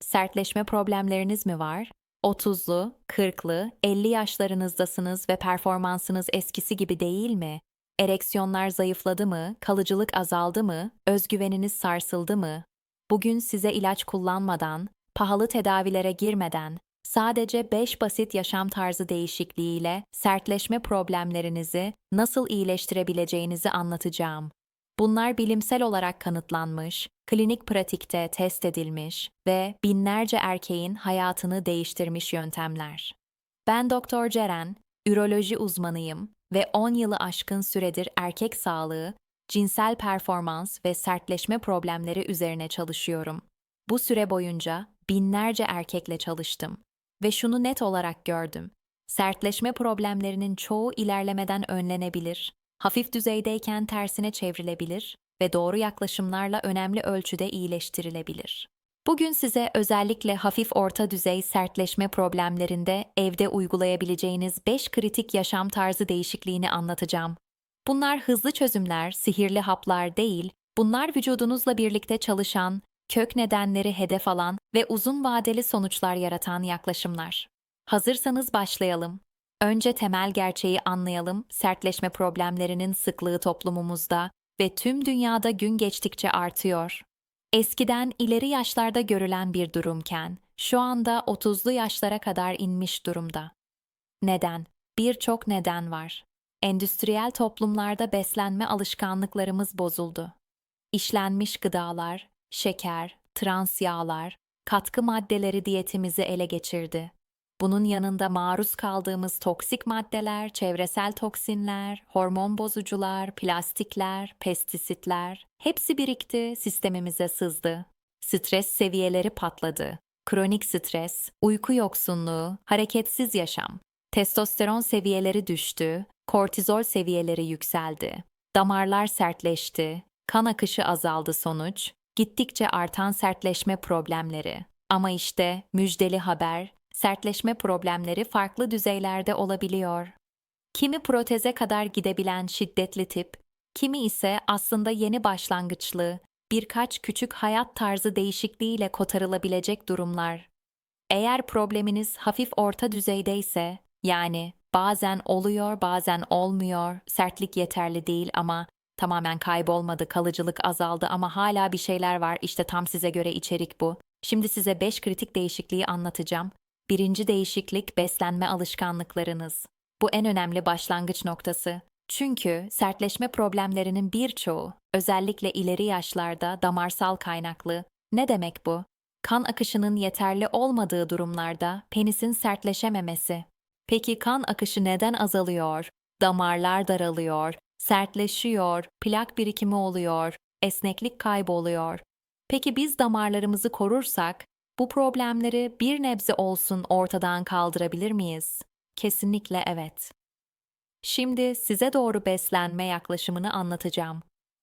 Sertleşme problemleriniz mi var? 30'lu, 40'lı, 50 yaşlarınızdasınız ve performansınız eskisi gibi değil mi? Ereksiyonlar zayıfladı mı? Kalıcılık azaldı mı? Özgüveniniz sarsıldı mı? Bugün size ilaç kullanmadan, pahalı tedavilere girmeden, sadece 5 basit yaşam tarzı değişikliğiyle sertleşme problemlerinizi nasıl iyileştirebileceğinizi anlatacağım. Bunlar bilimsel olarak kanıtlanmış, klinik pratikte test edilmiş ve binlerce erkeğin hayatını değiştirmiş yöntemler. Ben Doktor Ceren, üroloji uzmanıyım ve 10 yılı aşkın süredir erkek sağlığı, cinsel performans ve sertleşme problemleri üzerine çalışıyorum. Bu süre boyunca binlerce erkekle çalıştım ve şunu net olarak gördüm. Sertleşme problemlerinin çoğu ilerlemeden önlenebilir, hafif düzeydeyken tersine çevrilebilir ve doğru yaklaşımlarla önemli ölçüde iyileştirilebilir. Bugün size özellikle hafif orta düzey sertleşme problemlerinde evde uygulayabileceğiniz 5 kritik yaşam tarzı değişikliğini anlatacağım. Bunlar hızlı çözümler, sihirli haplar değil, bunlar vücudunuzla birlikte çalışan, kök nedenleri hedef alan ve uzun vadeli sonuçlar yaratan yaklaşımlar. Hazırsanız başlayalım. Önce temel gerçeği anlayalım. Sertleşme problemlerinin sıklığı toplumumuzda ve tüm dünyada gün geçtikçe artıyor. Eskiden ileri yaşlarda görülen bir durumken şu anda 30'lu yaşlara kadar inmiş durumda. Neden? Birçok neden var. Endüstriyel toplumlarda beslenme alışkanlıklarımız bozuldu. İşlenmiş gıdalar, şeker, trans yağlar, katkı maddeleri diyetimizi ele geçirdi. Bunun yanında maruz kaldığımız toksik maddeler, çevresel toksinler, hormon bozucular, plastikler, pestisitler hepsi birikti, sistemimize sızdı. Stres seviyeleri patladı. Kronik stres, uyku yoksunluğu, hareketsiz yaşam. Testosteron seviyeleri düştü, kortizol seviyeleri yükseldi. Damarlar sertleşti, kan akışı azaldı sonuç, gittikçe artan sertleşme problemleri. Ama işte müjdeli haber, sertleşme problemleri farklı düzeylerde olabiliyor. Kimi proteze kadar gidebilen şiddetli tip, kimi ise aslında yeni başlangıçlı, birkaç küçük hayat tarzı değişikliğiyle kotarılabilecek durumlar. Eğer probleminiz hafif orta düzeydeyse, yani bazen oluyor bazen olmuyor, sertlik yeterli değil ama tamamen kaybolmadı, kalıcılık azaldı ama hala bir şeyler var, işte tam size göre içerik bu. Şimdi size 5 kritik değişikliği anlatacağım. Birinci değişiklik beslenme alışkanlıklarınız. Bu en önemli başlangıç noktası. Çünkü sertleşme problemlerinin birçoğu, özellikle ileri yaşlarda damarsal kaynaklı. Ne demek bu? Kan akışının yeterli olmadığı durumlarda penisin sertleşememesi. Peki kan akışı neden azalıyor? Damarlar daralıyor, sertleşiyor, plak birikimi oluyor, esneklik kayboluyor. Peki biz damarlarımızı korursak bu problemleri bir nebze olsun ortadan kaldırabilir miyiz? Kesinlikle evet. Şimdi size doğru beslenme yaklaşımını anlatacağım.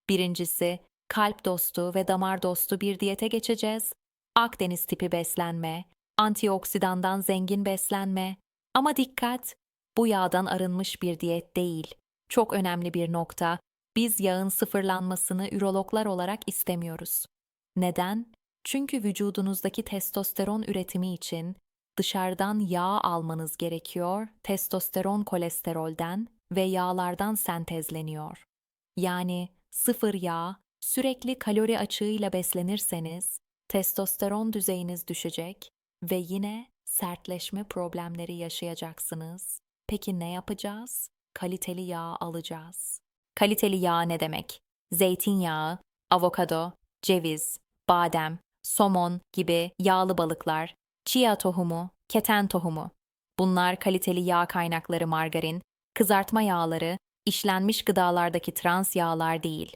Birincisi, kalp dostu ve damar dostu bir diyete geçeceğiz. Akdeniz tipi beslenme, antioksidandan zengin beslenme. Ama dikkat, bu yağdan arınmış bir diyet değil. Çok önemli bir nokta, biz yağın sıfırlanmasını ürologlar olarak istemiyoruz. Neden? Çünkü vücudunuzdaki testosteron üretimi için dışarıdan yağ almanız gerekiyor, testosteron kolesterolden ve yağlardan sentezleniyor. Yani sıfır yağ, sürekli kalori açığıyla beslenirseniz testosteron düzeyiniz düşecek ve yine sertleşme problemleri yaşayacaksınız. Peki ne yapacağız? Kaliteli yağ alacağız. Kaliteli yağ ne demek? Zeytinyağı, avokado, ceviz, badem, somon gibi yağlı balıklar, chia tohumu, keten tohumu. Bunlar kaliteli yağ kaynakları margarin, kızartma yağları, işlenmiş gıdalardaki trans yağlar değil.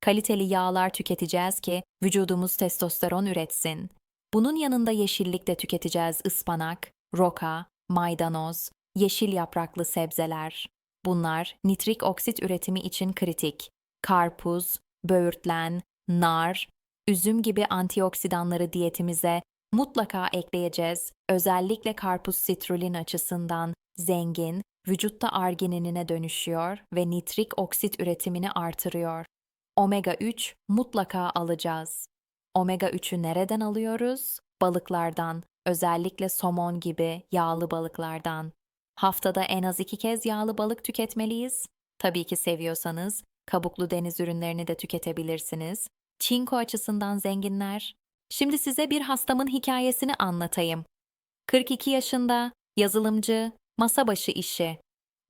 Kaliteli yağlar tüketeceğiz ki vücudumuz testosteron üretsin. Bunun yanında yeşillik de tüketeceğiz ıspanak, roka, maydanoz, yeşil yapraklı sebzeler. Bunlar nitrik oksit üretimi için kritik. Karpuz, böğürtlen, nar, üzüm gibi antioksidanları diyetimize mutlaka ekleyeceğiz. Özellikle karpuz sitrulin açısından zengin, vücutta argininine dönüşüyor ve nitrik oksit üretimini artırıyor. Omega 3 mutlaka alacağız. Omega 3'ü nereden alıyoruz? balıklardan, özellikle somon gibi yağlı balıklardan. Haftada en az iki kez yağlı balık tüketmeliyiz. Tabii ki seviyorsanız kabuklu deniz ürünlerini de tüketebilirsiniz. Çinko açısından zenginler. Şimdi size bir hastamın hikayesini anlatayım. 42 yaşında, yazılımcı, masa başı işi.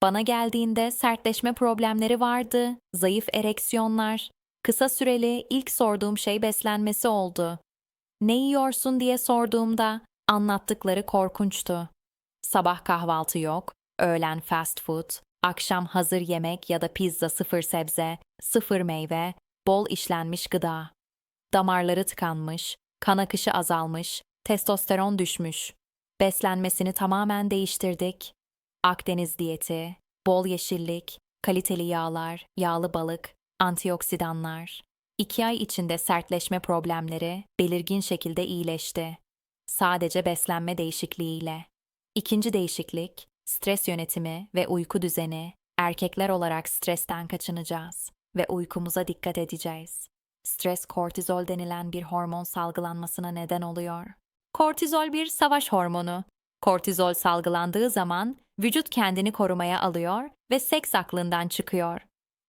Bana geldiğinde sertleşme problemleri vardı, zayıf ereksiyonlar. Kısa süreli ilk sorduğum şey beslenmesi oldu. Ne yiyorsun diye sorduğumda anlattıkları korkunçtu. Sabah kahvaltı yok, öğlen fast food, akşam hazır yemek ya da pizza sıfır sebze, sıfır meyve, bol işlenmiş gıda. Damarları tıkanmış, kan akışı azalmış, testosteron düşmüş. Beslenmesini tamamen değiştirdik. Akdeniz diyeti, bol yeşillik, kaliteli yağlar, yağlı balık, antioksidanlar. İki ay içinde sertleşme problemleri belirgin şekilde iyileşti. Sadece beslenme değişikliğiyle. İkinci değişiklik, stres yönetimi ve uyku düzeni. Erkekler olarak stresten kaçınacağız ve uykumuza dikkat edeceğiz. Stres kortizol denilen bir hormon salgılanmasına neden oluyor. Kortizol bir savaş hormonu. Kortizol salgılandığı zaman vücut kendini korumaya alıyor ve seks aklından çıkıyor.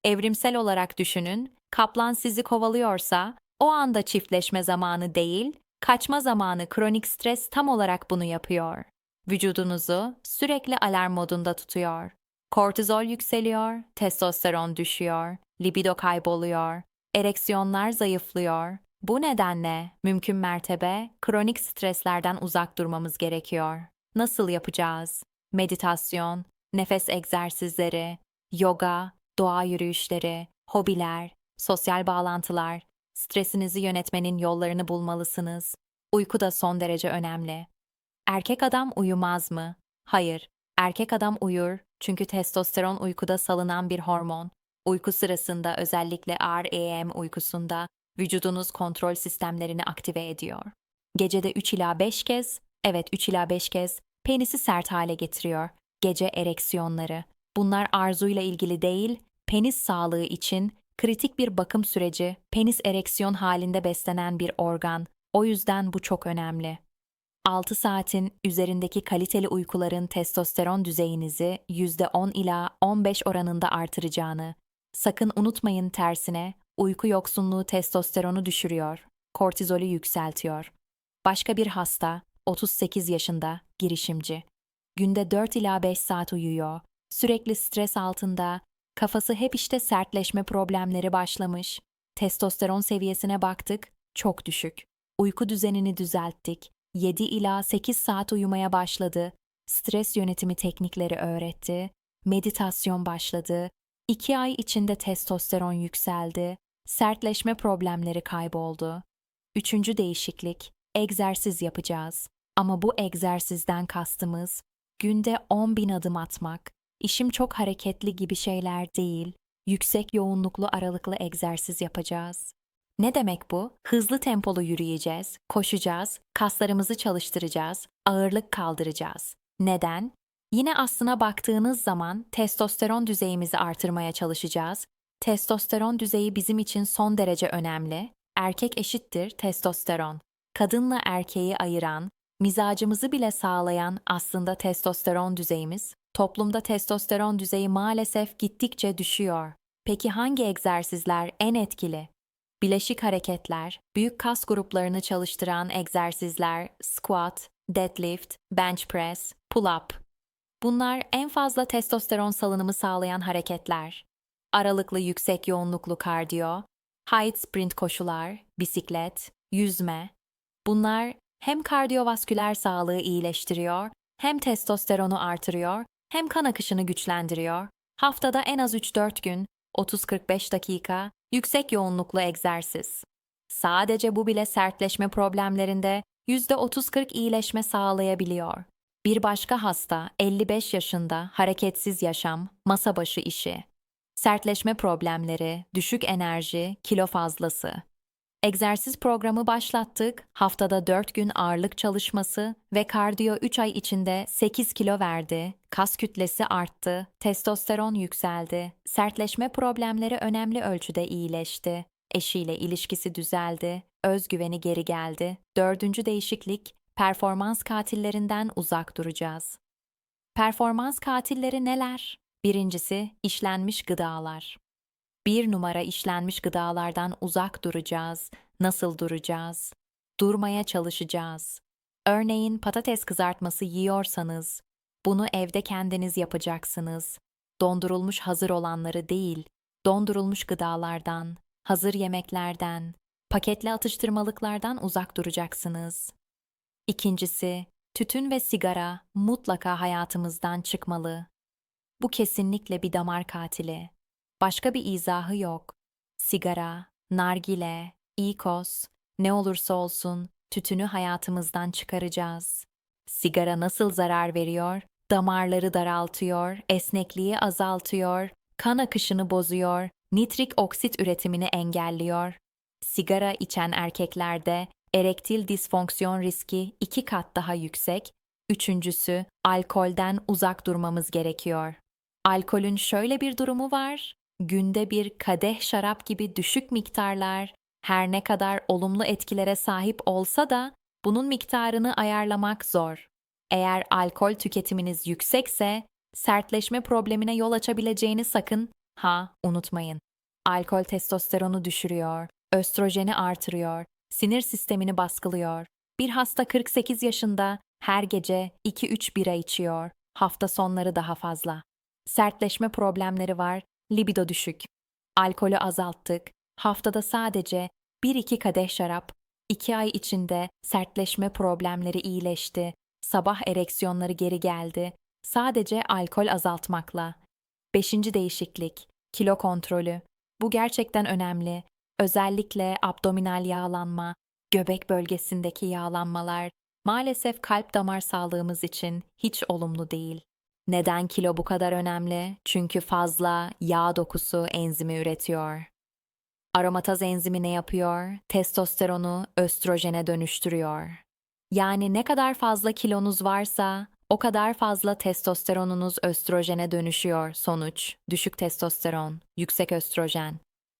Evrimsel olarak düşünün, kaplan sizi kovalıyorsa o anda çiftleşme zamanı değil, kaçma zamanı kronik stres tam olarak bunu yapıyor. Vücudunuzu sürekli alarm modunda tutuyor. Kortizol yükseliyor, testosteron düşüyor, libido kayboluyor, ereksiyonlar zayıflıyor. Bu nedenle mümkün mertebe kronik streslerden uzak durmamız gerekiyor. Nasıl yapacağız? Meditasyon, nefes egzersizleri, yoga, doğa yürüyüşleri, hobiler, sosyal bağlantılar, stresinizi yönetmenin yollarını bulmalısınız. Uyku da son derece önemli. Erkek adam uyumaz mı? Hayır, erkek adam uyur çünkü testosteron uykuda salınan bir hormon. Uyku sırasında özellikle REM uykusunda vücudunuz kontrol sistemlerini aktive ediyor. Gecede 3 ila 5 kez, evet 3 ila 5 kez penisi sert hale getiriyor. Gece ereksiyonları. Bunlar arzuyla ilgili değil, penis sağlığı için kritik bir bakım süreci, penis ereksiyon halinde beslenen bir organ. O yüzden bu çok önemli. 6 saatin üzerindeki kaliteli uykuların testosteron düzeyinizi %10 ila 15 oranında artıracağını. Sakın unutmayın tersine, uyku yoksunluğu testosteronu düşürüyor, kortizolü yükseltiyor. Başka bir hasta, 38 yaşında, girişimci. Günde 4 ila 5 saat uyuyor, sürekli stres altında, kafası hep işte sertleşme problemleri başlamış. Testosteron seviyesine baktık, çok düşük. Uyku düzenini düzelttik, 7 ila 8 saat uyumaya başladı, stres yönetimi teknikleri öğretti, meditasyon başladı, 2 ay içinde testosteron yükseldi, sertleşme problemleri kayboldu. Üçüncü değişiklik, egzersiz yapacağız. Ama bu egzersizden kastımız günde 10 bin adım atmak, işim çok hareketli gibi şeyler değil, yüksek yoğunluklu aralıklı egzersiz yapacağız. Ne demek bu? Hızlı tempolu yürüyeceğiz, koşacağız, kaslarımızı çalıştıracağız, ağırlık kaldıracağız. Neden? Yine aslına baktığınız zaman testosteron düzeyimizi artırmaya çalışacağız. Testosteron düzeyi bizim için son derece önemli. Erkek eşittir testosteron. Kadınla erkeği ayıran, mizacımızı bile sağlayan aslında testosteron düzeyimiz. Toplumda testosteron düzeyi maalesef gittikçe düşüyor. Peki hangi egzersizler en etkili? Bileşik hareketler, büyük kas gruplarını çalıştıran egzersizler, squat, deadlift, bench press, pull-up. Bunlar en fazla testosteron salınımı sağlayan hareketler. Aralıklı yüksek yoğunluklu kardiyo, height sprint koşular, bisiklet, yüzme. Bunlar hem kardiyovasküler sağlığı iyileştiriyor, hem testosteronu artırıyor, hem kan akışını güçlendiriyor. Haftada en az 3-4 gün, 30-45 dakika, yüksek yoğunluklu egzersiz. Sadece bu bile sertleşme problemlerinde %30-40 iyileşme sağlayabiliyor. Bir başka hasta 55 yaşında hareketsiz yaşam, masa başı işi. Sertleşme problemleri, düşük enerji, kilo fazlası. Egzersiz programı başlattık, haftada 4 gün ağırlık çalışması ve kardiyo 3 ay içinde 8 kilo verdi, kas kütlesi arttı, testosteron yükseldi, sertleşme problemleri önemli ölçüde iyileşti. Eşiyle ilişkisi düzeldi, özgüveni geri geldi. Dördüncü değişiklik, performans katillerinden uzak duracağız. Performans katilleri neler? Birincisi, işlenmiş gıdalar. Bir numara işlenmiş gıdalardan uzak duracağız. Nasıl duracağız? Durmaya çalışacağız. Örneğin patates kızartması yiyorsanız, bunu evde kendiniz yapacaksınız. Dondurulmuş hazır olanları değil, dondurulmuş gıdalardan, hazır yemeklerden, paketli atıştırmalıklardan uzak duracaksınız. İkincisi, tütün ve sigara mutlaka hayatımızdan çıkmalı. Bu kesinlikle bir damar katili. Başka bir izahı yok. Sigara, nargile, ikos, ne olursa olsun tütünü hayatımızdan çıkaracağız. Sigara nasıl zarar veriyor? Damarları daraltıyor, esnekliği azaltıyor, kan akışını bozuyor, nitrik oksit üretimini engelliyor. Sigara içen erkeklerde erektil disfonksiyon riski iki kat daha yüksek. Üçüncüsü, alkolden uzak durmamız gerekiyor. Alkolün şöyle bir durumu var. Günde bir kadeh şarap gibi düşük miktarlar her ne kadar olumlu etkilere sahip olsa da bunun miktarını ayarlamak zor. Eğer alkol tüketiminiz yüksekse sertleşme problemine yol açabileceğini sakın ha unutmayın. Alkol testosteronu düşürüyor, östrojeni artırıyor, sinir sistemini baskılıyor. Bir hasta 48 yaşında her gece 2-3 bira içiyor, hafta sonları daha fazla. Sertleşme problemleri var, libido düşük. Alkolü azalttık, haftada sadece 1-2 kadeh şarap, 2 ay içinde sertleşme problemleri iyileşti, sabah ereksiyonları geri geldi, sadece alkol azaltmakla. Beşinci değişiklik, kilo kontrolü. Bu gerçekten önemli. Özellikle abdominal yağlanma, göbek bölgesindeki yağlanmalar maalesef kalp damar sağlığımız için hiç olumlu değil. Neden kilo bu kadar önemli? Çünkü fazla yağ dokusu enzimi üretiyor. Aromataz enzimi ne yapıyor? Testosteronu östrojene dönüştürüyor. Yani ne kadar fazla kilonuz varsa o kadar fazla testosteronunuz östrojene dönüşüyor sonuç. Düşük testosteron, yüksek östrojen.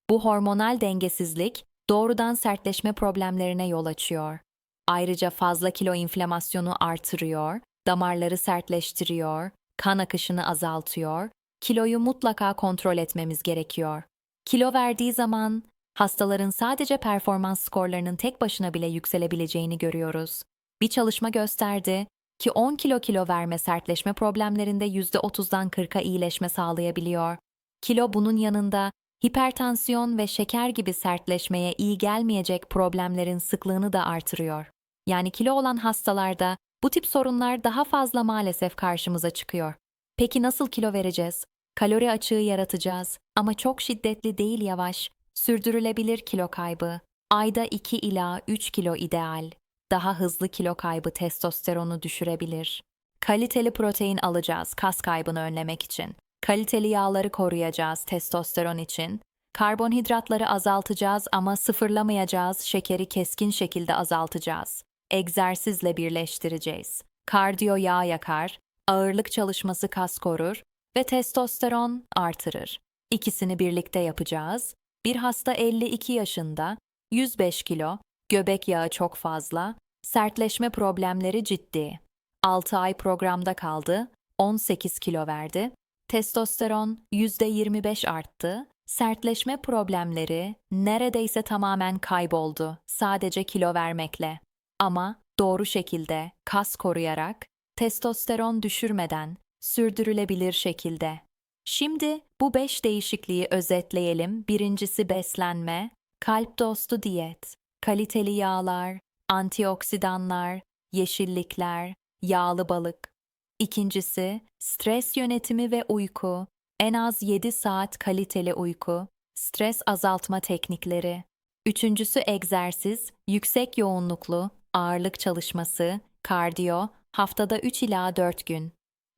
Bu hormonal dengesizlik doğrudan sertleşme problemlerine yol açıyor. Ayrıca fazla kilo inflamasyonu artırıyor, damarları sertleştiriyor, kan akışını azaltıyor, kiloyu mutlaka kontrol etmemiz gerekiyor. Kilo verdiği zaman hastaların sadece performans skorlarının tek başına bile yükselebileceğini görüyoruz. Bir çalışma gösterdi ki 10 kilo kilo verme sertleşme problemlerinde %30'dan 40'a iyileşme sağlayabiliyor. Kilo bunun yanında hipertansiyon ve şeker gibi sertleşmeye iyi gelmeyecek problemlerin sıklığını da artırıyor. Yani kilo olan hastalarda bu tip sorunlar daha fazla maalesef karşımıza çıkıyor. Peki nasıl kilo vereceğiz? Kalori açığı yaratacağız ama çok şiddetli değil yavaş, sürdürülebilir kilo kaybı. Ayda 2 ila 3 kilo ideal. Daha hızlı kilo kaybı testosteronu düşürebilir. Kaliteli protein alacağız kas kaybını önlemek için. Kaliteli yağları koruyacağız testosteron için. Karbonhidratları azaltacağız ama sıfırlamayacağız, şekeri keskin şekilde azaltacağız. Egzersizle birleştireceğiz. Kardiyo yağ yakar, ağırlık çalışması kas korur ve testosteron artırır. İkisini birlikte yapacağız. Bir hasta 52 yaşında, 105 kilo, göbek yağı çok fazla, sertleşme problemleri ciddi. 6 ay programda kaldı, 18 kilo verdi, testosteron %25 arttı, sertleşme problemleri neredeyse tamamen kayboldu sadece kilo vermekle. Ama doğru şekilde kas koruyarak, testosteron düşürmeden, sürdürülebilir şekilde. Şimdi bu beş değişikliği özetleyelim. Birincisi beslenme, kalp dostu diyet, kaliteli yağlar, antioksidanlar, yeşillikler, yağlı balık. İkincisi stres yönetimi ve uyku, en az 7 saat kaliteli uyku, stres azaltma teknikleri. Üçüncüsü egzersiz, yüksek yoğunluklu, ağırlık çalışması, kardiyo, haftada 3 ila 4 gün.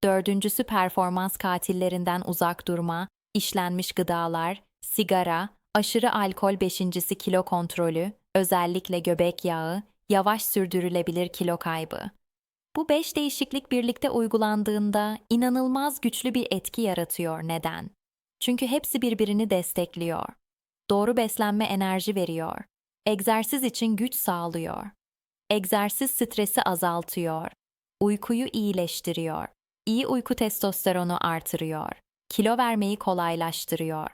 Dördüncüsü performans katillerinden uzak durma, işlenmiş gıdalar, sigara, aşırı alkol beşincisi kilo kontrolü, özellikle göbek yağı, yavaş sürdürülebilir kilo kaybı. Bu beş değişiklik birlikte uygulandığında inanılmaz güçlü bir etki yaratıyor. Neden? Çünkü hepsi birbirini destekliyor. Doğru beslenme enerji veriyor. Egzersiz için güç sağlıyor. Egzersiz stresi azaltıyor. Uykuyu iyileştiriyor. İyi uyku testosteronu artırıyor. Kilo vermeyi kolaylaştırıyor.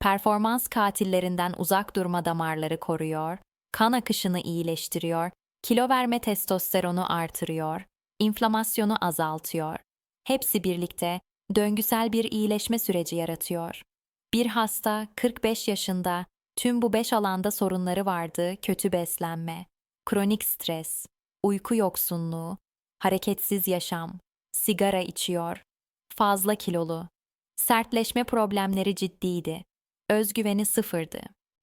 Performans katillerinden uzak durma damarları koruyor. Kan akışını iyileştiriyor. Kilo verme testosteronu artırıyor. İnflamasyonu azaltıyor. Hepsi birlikte döngüsel bir iyileşme süreci yaratıyor. Bir hasta 45 yaşında tüm bu beş alanda sorunları vardı. Kötü beslenme, kronik stres, uyku yoksunluğu, hareketsiz yaşam, sigara içiyor, fazla kilolu, sertleşme problemleri ciddiydi, özgüveni sıfırdı.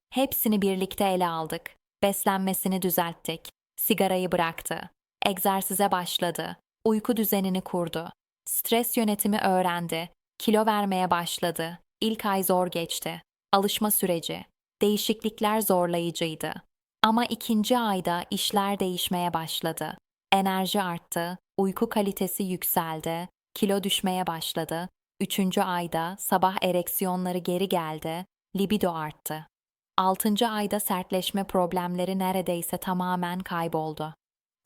Hepsini birlikte ele aldık. Beslenmesini düzelttik, sigarayı bıraktı, egzersize başladı, uyku düzenini kurdu, stres yönetimi öğrendi, kilo vermeye başladı. İlk ay zor geçti. Alışma süreci, değişiklikler zorlayıcıydı. Ama ikinci ayda işler değişmeye başladı. Enerji arttı, uyku kalitesi yükseldi, kilo düşmeye başladı. Üçüncü ayda sabah ereksiyonları geri geldi, libido arttı. Altıncı ayda sertleşme problemleri neredeyse tamamen kayboldu.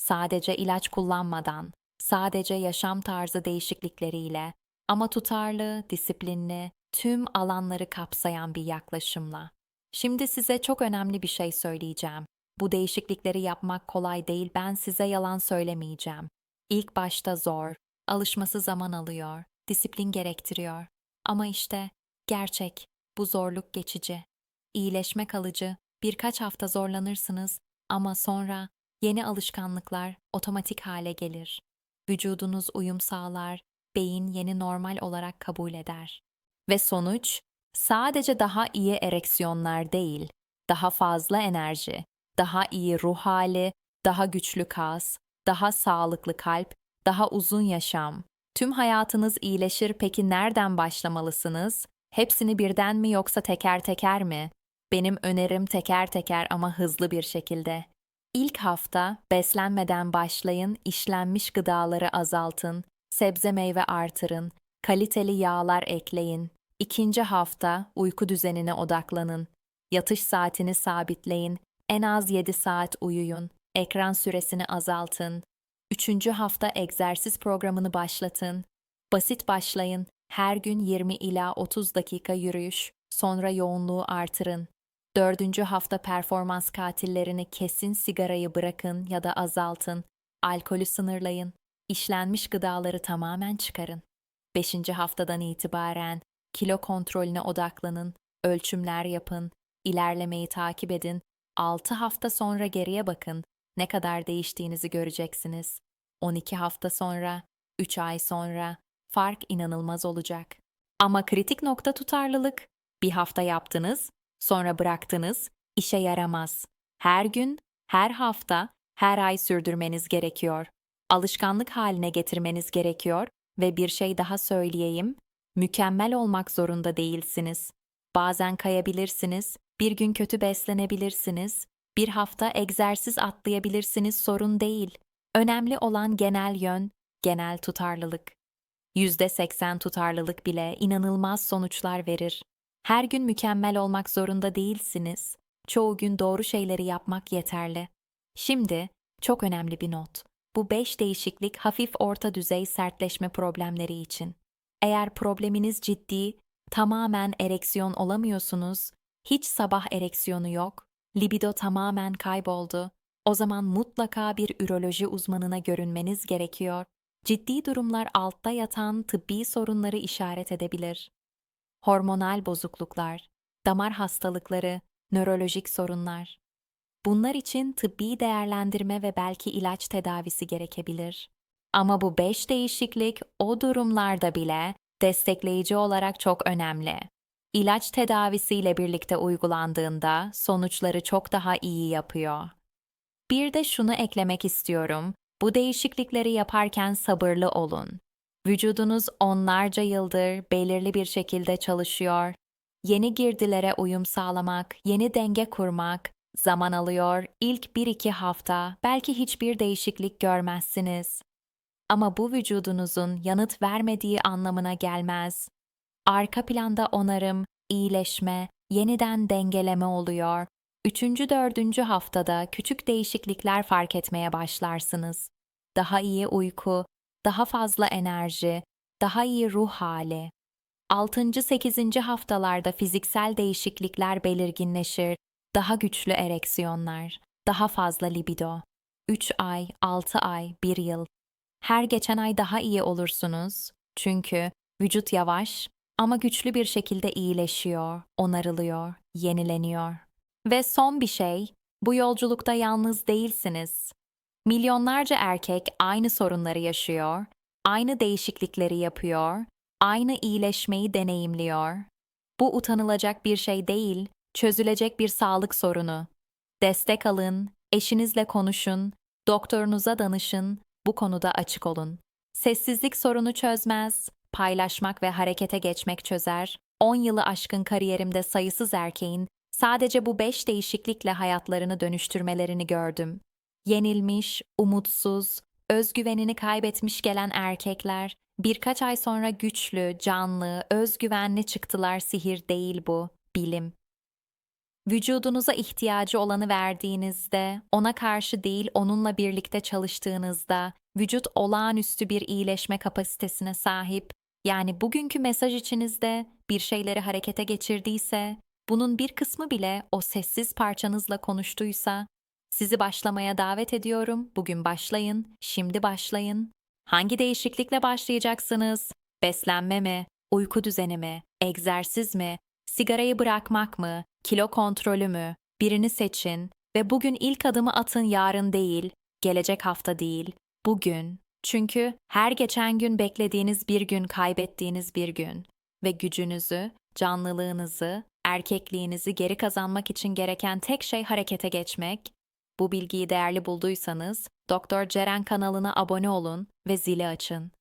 Sadece ilaç kullanmadan, sadece yaşam tarzı değişiklikleriyle ama tutarlı, disiplinli, tüm alanları kapsayan bir yaklaşımla. Şimdi size çok önemli bir şey söyleyeceğim. Bu değişiklikleri yapmak kolay değil, ben size yalan söylemeyeceğim. İlk başta zor, alışması zaman alıyor, disiplin gerektiriyor. Ama işte gerçek, bu zorluk geçici. İyileşme kalıcı, birkaç hafta zorlanırsınız ama sonra yeni alışkanlıklar otomatik hale gelir. Vücudunuz uyum sağlar, beyin yeni normal olarak kabul eder. Ve sonuç sadece daha iyi ereksiyonlar değil, daha fazla enerji, daha iyi ruh hali, daha güçlü kas, daha sağlıklı kalp, daha uzun yaşam. Tüm hayatınız iyileşir peki nereden başlamalısınız? Hepsini birden mi yoksa teker teker mi? Benim önerim teker teker ama hızlı bir şekilde. İlk hafta beslenmeden başlayın, işlenmiş gıdaları azaltın, sebze meyve artırın, kaliteli yağlar ekleyin. İkinci hafta uyku düzenine odaklanın. Yatış saatini sabitleyin, en az 7 saat uyuyun, ekran süresini azaltın. Üçüncü hafta egzersiz programını başlatın. Basit başlayın, her gün 20 ila 30 dakika yürüyüş, sonra yoğunluğu artırın. Dördüncü hafta performans katillerini kesin sigarayı bırakın ya da azaltın, alkolü sınırlayın, işlenmiş gıdaları tamamen çıkarın. Beşinci haftadan itibaren kilo kontrolüne odaklanın, ölçümler yapın, ilerlemeyi takip edin, 6 hafta sonra geriye bakın, ne kadar değiştiğinizi göreceksiniz. 12 hafta sonra, 3 ay sonra fark inanılmaz olacak. Ama kritik nokta tutarlılık. Bir hafta yaptınız, sonra bıraktınız, işe yaramaz. Her gün, her hafta, her ay sürdürmeniz gerekiyor. Alışkanlık haline getirmeniz gerekiyor ve bir şey daha söyleyeyim, mükemmel olmak zorunda değilsiniz. Bazen kayabilirsiniz, bir gün kötü beslenebilirsiniz, bir hafta egzersiz atlayabilirsiniz sorun değil. Önemli olan genel yön, genel tutarlılık. %80 tutarlılık bile inanılmaz sonuçlar verir. Her gün mükemmel olmak zorunda değilsiniz. Çoğu gün doğru şeyleri yapmak yeterli. Şimdi çok önemli bir not. Bu beş değişiklik hafif orta düzey sertleşme problemleri için. Eğer probleminiz ciddi, tamamen ereksiyon olamıyorsunuz, hiç sabah ereksiyonu yok, libido tamamen kayboldu, o zaman mutlaka bir üroloji uzmanına görünmeniz gerekiyor. Ciddi durumlar altta yatan tıbbi sorunları işaret edebilir. Hormonal bozukluklar, damar hastalıkları, nörolojik sorunlar. Bunlar için tıbbi değerlendirme ve belki ilaç tedavisi gerekebilir. Ama bu beş değişiklik o durumlarda bile destekleyici olarak çok önemli. İlaç tedavisiyle birlikte uygulandığında sonuçları çok daha iyi yapıyor. Bir de şunu eklemek istiyorum. Bu değişiklikleri yaparken sabırlı olun. Vücudunuz onlarca yıldır belirli bir şekilde çalışıyor. Yeni girdilere uyum sağlamak, yeni denge kurmak zaman alıyor. İlk 1-2 hafta belki hiçbir değişiklik görmezsiniz. Ama bu vücudunuzun yanıt vermediği anlamına gelmez. Arka planda onarım, iyileşme, yeniden dengeleme oluyor. Üçüncü, dördüncü haftada küçük değişiklikler fark etmeye başlarsınız. Daha iyi uyku, daha fazla enerji, daha iyi ruh hali. 6. 8. haftalarda fiziksel değişiklikler belirginleşir, daha güçlü ereksiyonlar, daha fazla libido. 3 ay, 6 ay, 1 yıl. Her geçen ay daha iyi olursunuz. Çünkü vücut yavaş ama güçlü bir şekilde iyileşiyor, onarılıyor, yenileniyor. Ve son bir şey, bu yolculukta yalnız değilsiniz. Milyonlarca erkek aynı sorunları yaşıyor, aynı değişiklikleri yapıyor, aynı iyileşmeyi deneyimliyor. Bu utanılacak bir şey değil, çözülecek bir sağlık sorunu. Destek alın, eşinizle konuşun, doktorunuza danışın, bu konuda açık olun. Sessizlik sorunu çözmez, paylaşmak ve harekete geçmek çözer. 10 yılı aşkın kariyerimde sayısız erkeğin sadece bu 5 değişiklikle hayatlarını dönüştürmelerini gördüm. Yenilmiş, umutsuz, özgüvenini kaybetmiş gelen erkekler birkaç ay sonra güçlü, canlı, özgüvenli çıktılar sihir değil bu, bilim. Vücudunuza ihtiyacı olanı verdiğinizde, ona karşı değil onunla birlikte çalıştığınızda, vücut olağanüstü bir iyileşme kapasitesine sahip. Yani bugünkü mesaj içinizde bir şeyleri harekete geçirdiyse, bunun bir kısmı bile o sessiz parçanızla konuştuysa, sizi başlamaya davet ediyorum. Bugün başlayın, şimdi başlayın. Hangi değişiklikle başlayacaksınız? Beslenme mi? Uyku düzeni mi? Egzersiz mi? Sigarayı bırakmak mı? Kilo kontrolü mü? Birini seçin ve bugün ilk adımı atın yarın değil, gelecek hafta değil, bugün. Çünkü her geçen gün beklediğiniz bir gün kaybettiğiniz bir gün ve gücünüzü, canlılığınızı, erkekliğinizi geri kazanmak için gereken tek şey harekete geçmek. Bu bilgiyi değerli bulduysanız Doktor Ceren kanalına abone olun ve zili açın.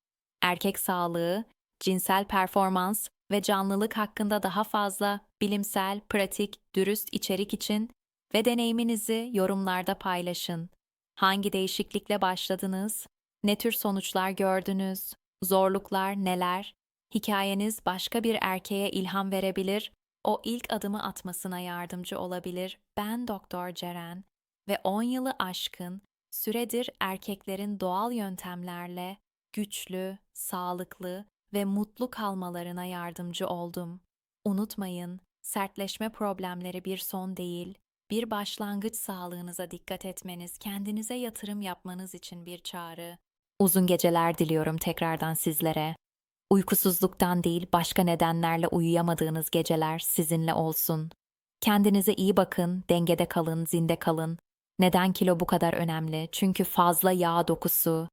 Erkek sağlığı, cinsel performans ve canlılık hakkında daha fazla bilimsel, pratik, dürüst içerik için ve deneyiminizi yorumlarda paylaşın. Hangi değişiklikle başladınız? Ne tür sonuçlar gördünüz? Zorluklar neler? Hikayeniz başka bir erkeğe ilham verebilir, o ilk adımı atmasına yardımcı olabilir. Ben Doktor Ceren ve 10 yılı aşkın süredir erkeklerin doğal yöntemlerle güçlü, sağlıklı ve mutlu kalmalarına yardımcı oldum. Unutmayın, sertleşme problemleri bir son değil, bir başlangıç sağlığınıza dikkat etmeniz, kendinize yatırım yapmanız için bir çağrı. Uzun geceler diliyorum tekrardan sizlere. Uykusuzluktan değil, başka nedenlerle uyuyamadığınız geceler sizinle olsun. Kendinize iyi bakın, dengede kalın, zinde kalın. Neden kilo bu kadar önemli? Çünkü fazla yağ dokusu,